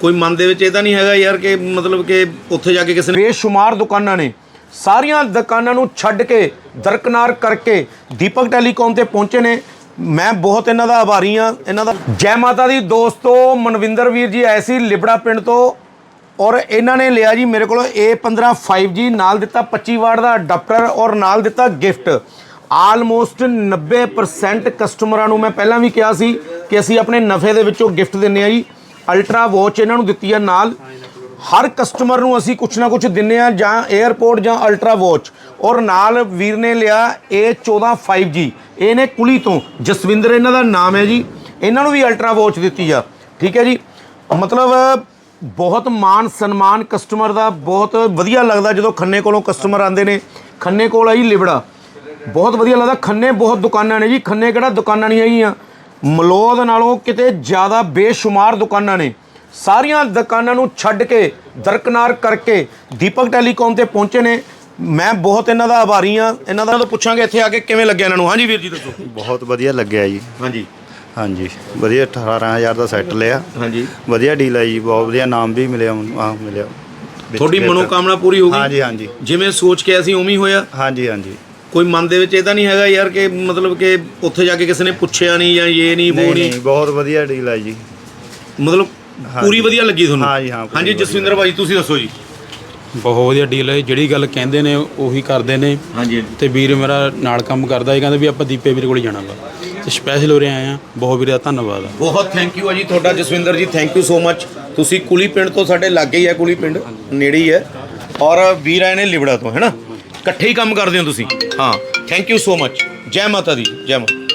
ਕੋਈ ਮਨ ਦੇ ਵਿੱਚ ਇਹਦਾ ਨਹੀਂ ਹੈਗਾ ਯਾਰ ਕਿ ਮਤਲਬ ਕਿ ਉੱਥੇ ਜਾ ਕੇ ਕਿਸੇ ਨੇ ਬੇਸ਼ੁਮਾਰ ਦੁਕਾਨਾਂ ਨੇ। ਸਾਰੀਆਂ ਦੁਕਾਨਾਂ ਨੂੰ ਛੱਡ ਕੇ, ਦਰਕਨਾਰ ਕਰਕੇ ਦੀਪਕ ਟੈਲੀਕਾਮ ਤੇ ਪਹੁੰਚੇ ਨੇ। ਮੈਂ ਬਹੁਤ ਇਹਨਾਂ ਦਾ ਆਭਾਰੀ ਹਾਂ, ਇਹਨਾਂ ਦਾ ਜੈ ਮਾਤਾ ਦੀ ਦੋਸਤੋ, ਮਨਵਿੰਦਰ ਵੀਰ ਜੀ ਆਏ ਸੀ ਲਿਬੜਾ ਪਿੰਡ ਤੋਂ। ਔਰ ਇਹਨਾਂ ਨੇ ਲਿਆ ਜੀ ਮੇਰੇ ਕੋਲ A15 5G ਨਾਲ ਦਿੱਤਾ 25 ਵਾਟ ਦਾ ਅਡਾਪਟਰ ਔਰ ਨਾਲ ਦਿੱਤਾ ਗਿਫਟ। ਆਲਮੋਸਟ 90% ਕਸਟਮਰਾਂ ਨੂੰ ਮੈਂ ਪਹਿਲਾਂ ਵੀ ਕਿਹਾ ਸੀ ਕਿ ਅਸੀਂ ਆਪਣੇ ਨਫੇ ਦੇ ਵਿੱਚੋਂ ਗਿਫਟ ਦਿੰਨੇ ਆ ਜੀ। ਅਲਟਰਾ ਵਾਚ ਇਹਨਾਂ ਨੂੰ ਦਿੱਤੀ ਆ ਨਾਲ। ਹਰ ਕਸਟਮਰ ਨੂੰ ਅਸੀਂ ਕੁਛ ਨਾ ਕੁਛ ਦਿੰਨੇ ਆ ਜਾਂ 에어ਪੋਰਟ ਜਾਂ ਅਲਟਰਾ ਵਾਚ। ਔਰ ਨਾਲ ਵੀਰ ਨੇ ਲਿਆ A14 5G ਇਹ ਨੇ ਕੁਲੀ ਤੋਂ। ਜਸਵਿੰਦਰ ਇਹਨਾਂ ਦਾ ਨਾਮ ਹੈ ਜੀ। ਇਹਨਾਂ ਨੂੰ ਵੀ ਅਲਟਰਾ ਵਾਚ ਦਿੱਤੀ ਆ। ਠੀਕ ਹੈ ਜੀ। ਮਤਲਬ ਬਹੁਤ ਮਾਨ ਸਨਮਾਨ ਕਸਟਮਰ ਦਾ। ਬਹੁਤ ਵਧੀਆ ਲੱਗਦਾ ਜਦੋਂ ਖੰਨੇ ਕੋਲੋਂ ਕਸਟਮਰ ਆਉਂਦੇ ਨੇ। ਖੰਨੇ ਕੋਲ ਆ ਜੀ ਲਿਬੜਾ। ਬਹੁਤ ਵਧੀਆ ਲੱਗਦਾ। ਖੰਨੇ ਬਹੁਤ ਦੁਕਾਨਾਂ ਨੇ ਜੀ। ਖੰਨੇ ਕਿਹੜਾ ਦੁਕਾਨਾਂ ਨਹੀਂ ਹੈਗੀਆਂ ਮਲੋਦ ਨਾਲੋਂ ਕਿਤੇ ਜ਼ਿਆਦਾ ਬੇਸ਼ੁਮਾਰ ਦੁਕਾਨਾਂ ਨੇ। ਸਾਰੀਆਂ ਦੁਕਾਨਾਂ ਨੂੰ ਛੱਡ ਕੇ ਦਰਕਨਾਰ ਕਰਕੇ ਦੀਪਕ ਟੈਲੀਕਾਮ ਤੇ ਪਹੁੰਚੇ ਨੇ। ਮੈਂ ਬਹੁਤ ਇਹਨਾਂ ਦਾ ਆਭਾਰੀ ਹਾਂ। ਇਹਨਾਂ ਦਾ ਤੋਂ ਪੁੱਛਾਂਗੇ ਇੱਥੇ ਆ ਕੇ ਕਿਵੇਂ ਲੱਗਿਆ ਇਹਨਾਂ ਨੂੰ। ਹਾਂਜੀ ਵੀਰ ਜੀ ਦੱਸੋ। ਬਹੁਤ ਵਧੀਆ ਲੱਗਿਆ ਜੀ। ਹਾਂਜੀ। ਹਾਂਜੀ। ਵਧੀਆ 18000 ਦਾ ਸੈੱਟ ਲਿਆ। ਹਾਂਜੀ। ਵਧੀਆ ਡੀਲ ਹੈ ਜੀ ਬਹੁਤ ਵਧੀਆ ਨਾਮ ਵੀ ਮਿਲਿਆ ਆ ਮਿਲਿਆ। ਤੁਹਾਡੀ ਮਨੋਕਾਮਨਾ ਪੂਰੀ ਹੋ ਗਈ? ਹਾਂਜੀ ਹਾਂਜੀ। ਜਿਵੇਂ ਸੋਚ ਕੇ ਅਸੀਂ ਉਵੇਂ ਹੀ ਹੋਇਆ? ਹਾਂਜੀ ਹਾਂਜੀ। ਕੋਈ ਮਨ ਦੇ ਵਿੱਚ ਇਹ ਤਾਂ ਨਹੀਂ ਹੈਗਾ ਯਾਰ ਕਿ ਮਤਲਬ ਕਿ ਉੱਥੇ ਜਾ ਕੇ ਕਿਸੇ ਨੇ ਪੁੱਛਿਆ ਨਹੀਂ ਜਾਂ ਇਹ ਨਹੀਂ ਉਹ ਨਹੀਂ ਬਹੁਤ ਵਧੀਆ ਡੀਲ ਹੈ ਜੀ। ਮਤਲਬ ਪੂਰੀ ਵਧੀਆ ਲੱਗੀ ਤੁਹਾਨੂੰ? ਹਾਂਜੀ, ਹਾਂ, ਪੂਰੀ ਹਾਂਜੀ। ਜਸਵਿੰਦਰ ਭਾਜੀ ਤੁਸੀਂ ਦੱਸੋ ਜੀ। ਬਹੁਤ ਵਧੀਆ ਡੀਲ ਹੈ ਜਿਹੜੀ ਗੱਲ ਕਹਿੰਦੇ ਨੇ ਉਹੀ ਕਰਦੇ ਨੇ। ਹਾਂਜੀ। ਤੇ ਵੀਰ ਮੇਰਾ ਨਾਲ ਕੰਮ ਕਰਦਾ ਇਹ ਕਹਿੰਦੇ ਵੀ ਆਪਾਂ ਦੀਪੇ ਵੀਰ ਕੋਲ ਜਾਣਾ ਵਾ। ਤੇ ਸਪੈਸ਼ਲ ਉਰੇ ਆਏ ਆ। ਬਹੁਤ ਵੀਰ ਦਾ ਧੰਨਵਾਦ ਆ। ਬਹੁਤ ਥੈਂਕ ਯੂ ਆ ਜੀ ਤੁਹਾਡਾ ਜਸਵਿੰਦਰ ਜੀ ਥੈਂਕ ਯੂ ਸੋ ਮੱਚ ਤੁਸੀਂ ਕੁਲੀ ਪਿੰਡ ਤੋਂ ਸਾਡੇ ਲਾਗੇ ਹੀ ਹੈ ਕੁਲੀ ਪਿੰਡ ਨੇੜੇ ਹੀ ਹੈ ਔਰ ਵੀਰ ਆਏ ਨੇ ਲਿਬੜਾ ਤੋਂ ਹੈ ਨਾ? ਇਕੱਠੇ ਹੀ ਕੰਮ ਕਰਦੇ ਹੋ ਤੁਸੀਂ। ਹਾਂ ਥੈਂਕ ਯੂ ਸੋ ਮੱਚ ਜੈ ਮਾਤਾ ਦੀ, ਜੈ ਮਾਤਾ